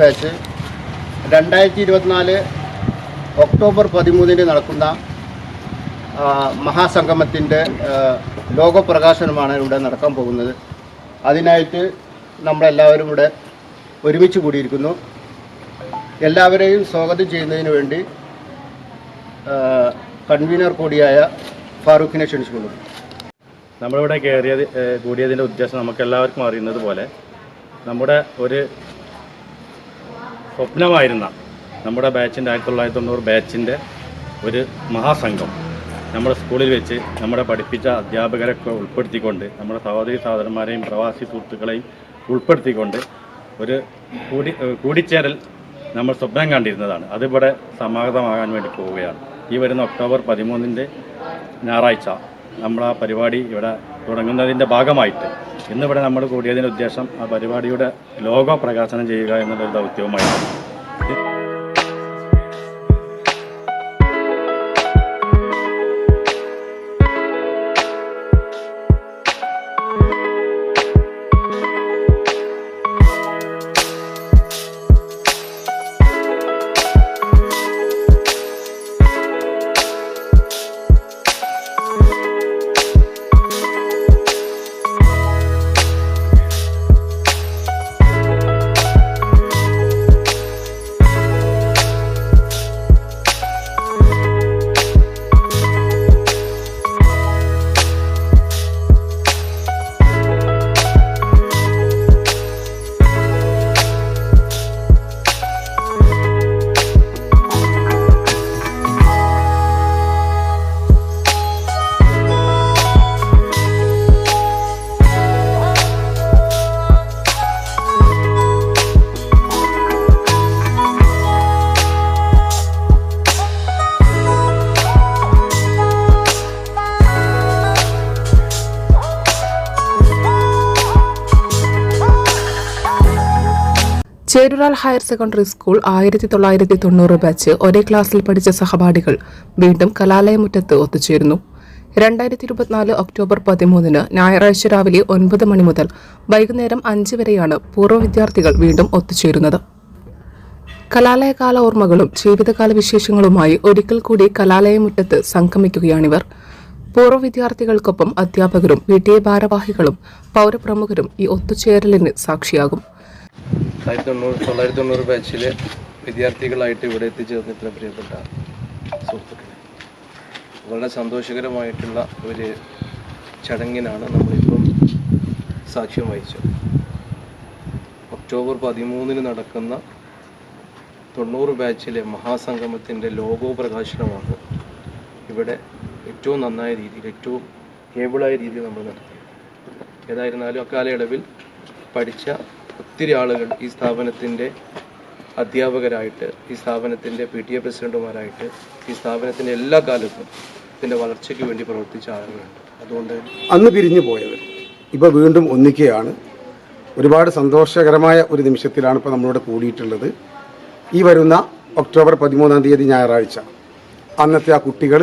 Batch രണ്ടായിരത്തി ഇരുപത്തിനാല് October പതിമൂന്നിന് നടക്കുന്ന മഹാസംഗമത്തിന്റെ ലോകപ്രകാശനമാണ് ഇവിടെ നടക്കാൻ പോകുന്നത്. അതിനായിട്ട് നമ്മളെല്ലാവരും ഇവിടെ ഒരുമിച്ച് കൂടിയിരിക്കുന്നു. എല്ലാവരെയും സ്വാഗതം ചെയ്യുന്നതിന് വേണ്ടി കൺവീനർ കൂടിയായ ഫാറൂഖിനെ ക്ഷണിച്ചുകൊള്ളുന്നു നമ്മളിവിടെ കയറിയത് കൂടിയതിന്റെ ഉദ്ദേശം നമുക്ക് എല്ലാവർക്കും അറിയുന്നത് പോലെ നമ്മുടെ ഒരു സ്വപ്നമായിരുന്ന നമ്മുടെ ബാച്ചിന്റെ ആയിരത്തി തൊള്ളായിരത്തി തൊണ്ണൂറ് ബാച്ചിന്റെ ഒരു മഹാസംഘം നമ്മുടെ സ്കൂളിൽ വെച്ച് നമ്മുടെ പഠിപ്പിച്ച അധ്യാപകരൊക്കെ ഉൾപ്പെടുത്തിക്കൊണ്ട് നമ്മുടെ സഹോദരി സഹോദരന്മാരെയും പ്രവാസി സുഹൃത്തുക്കളെയും ഉൾപ്പെടുത്തിക്കൊണ്ട് ഒരു കൂടി കൂടിച്ചേരൽ നമ്മൾ സ്വപ്നം കണ്ടിരുന്നതാണ്. അതിവിടെ സമാഗതമാകാൻ വേണ്ടി പോവുകയാണ്. ഈ വരുന്ന ഒക്ടോബർ പതിമൂന്നിന്റെ ഞായറാഴ്ച നമ്മൾ ആ പരിപാടി ഇവിടെ തുടങ്ങുന്നതിന്റെ ഭാഗമായിട്ട് ഇന്നിവിടെ നമ്മൾ കൂടിയതിന്റെ ഉദ്ദേശം ആ പരിപാടിയുടെ ലോഗോ പ്രകാശനം ചെയ്യുക എന്നുള്ളൊരു ദൗത്യവുമായിട്ടാണ്. ചേരുരാൽ ഹയർ സെക്കൻഡറി സ്കൂൾ ആയിരത്തി തൊള്ളായിരത്തി തൊണ്ണൂറ് ബാച്ച് ഒരേ ക്ലാസ്സിൽ പഠിച്ച സഹപാഠികൾ വീണ്ടും കലാലയമുറ്റത്ത് ഒത്തുചേരുന്നു. രണ്ടായിരത്തി ഇരുപത്തിനാല് ഒക്ടോബർ പതിമൂന്നിന് ഞായറാഴ്ച രാവിലെ ഒൻപത് മണി മുതൽ വൈകുന്നേരം അഞ്ച് വരെയാണ് പൂർവ വിദ്യാർത്ഥികൾ വീണ്ടും ഒത്തുചേരുന്നത്. കലാലയകാല ഓർമ്മകളും ജീവിതകാല വിശേഷങ്ങളുമായി ഒരിക്കൽ കൂടി കലാലയമുറ്റത്ത് സംഗമിക്കുകയാണിവർ. പൂർവ വിദ്യാർത്ഥികൾക്കൊപ്പം അധ്യാപകരും പി ഭാരവാഹികളും പൗരപ്രമുഖരും ഈ ഒത്തുചേരലിന് സാക്ഷിയാകും. ആയിരത്തി തൊണ്ണൂറ് തൊള്ളായിരത്തി തൊണ്ണൂറ് ബാച്ചിലെ വിദ്യാർത്ഥികളായിട്ട് ഇവിടെ എത്തിച്ചേർന്നിട്ടുള്ള പ്രിയപ്പെട്ട സുഹൃത്തുക്കളെ. വളരെ സന്തോഷകരമായിട്ടുള്ള ഒരു ചടങ്ങിനാണ് നമ്മളിപ്പം സാക്ഷ്യം വഹിച്ചത്. ഒക്ടോബർ പതിമൂന്നിന് നടക്കുന്ന തൊണ്ണൂറ് ബാച്ചിലെ മഹാസംഗമത്തിന്റെ ലോഗോ പ്രകാശനമാണ് ഇവിടെ ഏറ്റവും നന്നായ രീതിയിൽ ഏറ്റവും കേബിളായ രീതിയിൽ നമ്മൾ നടത്തി ഏതായിരുന്നാലും അക്കാലയളവിൽ പഠിച്ച ഒത്തിരി ആളുകൾ ഈ സ്ഥാപനത്തിന്റെ അധ്യാപകരായിട്ട് ഈ സ്ഥാപനത്തിന്റെ പി ടി എ പ്രസിഡന്റുമാരായിട്ട് ഈ സ്ഥാപനത്തിന്റെ എല്ലാ കാലത്തും ഇതിന്റെ വളർച്ചയ്ക്ക് വേണ്ടി പ്രവർത്തിച്ച ആളുകളുണ്ട് അതുകൊണ്ട് അന്ന് പിരിഞ്ഞു പോയവർ. ഇപ്പോൾ വീണ്ടും ഒന്നിക്കുകയാണ്. ഒരുപാട് സന്തോഷകരമായ ഒരു നിമിഷത്തിലാണ് ഇപ്പോൾ നമ്മളിവിടെ കൂടിയിട്ടുള്ളത്. ഈ വരുന്ന ഒക്ടോബർ പതിമൂന്നാം തീയതി ഞായറാഴ്ച. അന്നത്തെ ആ കുട്ടികൾ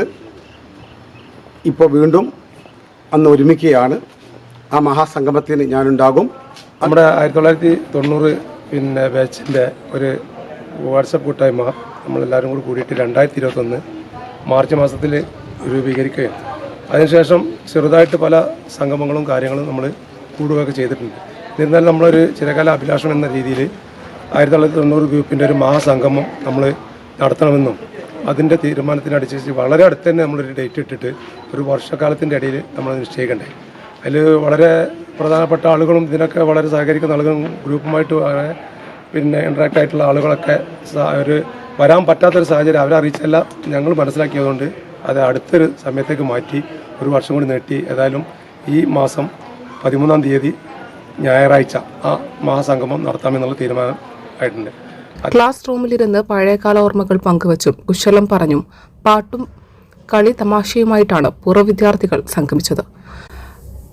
ഇപ്പോൾ വീണ്ടും അന്ന് ഒരുമിക്കുകയാണ്. ആ മഹാസംഗമത്തിന് ഞാനുണ്ടാകും. നമ്മുടെ ആയിരത്തി തൊള്ളായിരത്തി തൊണ്ണൂറ് പിന്നെ ബാച്ചിന്റെ ഒരു വാട്സപ്പ് കൂട്ടായ്മ നമ്മളെല്ലാവരും കൂടി കൂടിയിട്ട് രണ്ടായിരത്തി ഇരുപത്തൊന്ന് മാർച്ച് മാസത്തിൽ രൂപീകരിക്കുകയും അതിനുശേഷം ചെറുതായിട്ട് പല സംഗമങ്ങളും കാര്യങ്ങളും നമ്മൾ കൂടുകയൊക്കെ ചെയ്തിട്ടുണ്ട്. എന്നിരുന്നാലും നമ്മളൊരു ചിരകാല അഭിലാഷം എന്ന രീതിയിൽ ആയിരത്തി തൊള്ളായിരത്തി തൊണ്ണൂറ് ഗ്രൂപ്പിന്റെ ഒരു മഹാസംഗമം നമ്മൾ നടത്തണമെന്നും അതിന്റെ തീരുമാനത്തിനനുസരിച്ച് വളരെ അടുത്ത് തന്നെ നമ്മളൊരു ഡേറ്റ് ഇട്ടിട്ട് ഒരു വർഷക്കാലത്തിന്റെ ഇടയിൽ നമ്മൾ നിശ്ചയിക്കണ്ടേ. അതിൽ വളരെ പ്രധാനപ്പെട്ട ആളുകളും ഇതിനൊക്കെ വളരെ സഹകരിക്കുന്ന ആളുകളും ഗ്രൂപ്പുമായിട്ട് പിന്നെ ഇൻട്രാക്ട് ആയിട്ടുള്ള ആളുകളൊക്കെ ഒരു വരാൻ പറ്റാത്തൊരു സാഹചര്യം അവരെ അറിയിച്ചല്ല ഞങ്ങൾ മനസ്സിലാക്കിയതുകൊണ്ട് അത് അടുത്തൊരു സമയത്തേക്ക് മാറ്റി ഒരു വർഷം കൂടി നീട്ടി. ഏതായാലും ഈ മാസം പതിമൂന്നാം തീയതി ഞായറാഴ്ച ആ മഹാസംഗമം നടത്താമെന്നുള്ള തീരുമാനം ആയിട്ടുണ്ട്. ക്ലാസ് റൂമിലിരുന്ന് പഴയകാല ഓർമ്മകൾ പങ്കുവച്ചും കുശലം പറഞ്ഞും പാട്ടും കളി തമാശയുമായിട്ടാണ് പൂർവ വിദ്യാർത്ഥികൾ സംഗമിച്ചത്.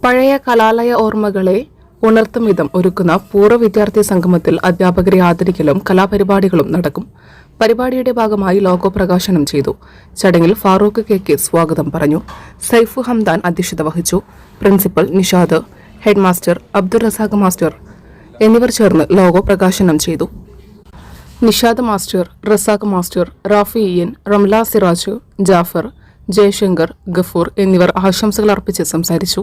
പഴയ കലാലയ ഓർമ്മകളെ ഉണർത്തും വിധം ഒരുക്കുന്ന പൂർവ വിദ്യാർത്ഥി സംഗമത്തിൽ അധ്യാപകരെ ആദരിക്കലും കലാപരിപാടികളും നടക്കും. പരിപാടിയുടെ ഭാഗമായി ലോഗോ പ്രകാശനം ചെയ്തു. ചടങ്ങിൽ ഫാറൂഖ് കെ കെ സ്വാഗതം പറഞ്ഞു. സൈഫു ഹംദാൻ അധ്യക്ഷത വഹിച്ചു. Principal Nishad head master Abdul Razak master എന്നിവർ ചേർന്ന് ലോഗോ പ്രകാശനം ചെയ്തു. നിഷാദ് മാസ്റ്റർ റസാഖ് മാസ്റ്റർ റാഫി ഇയൻ റംല സിറാജ് ജാഫർ ജയശങ്കർ ഗഫൂർ എന്നിവർ ആശംസകൾ അർപ്പിച്ച് സംസാരിച്ചു.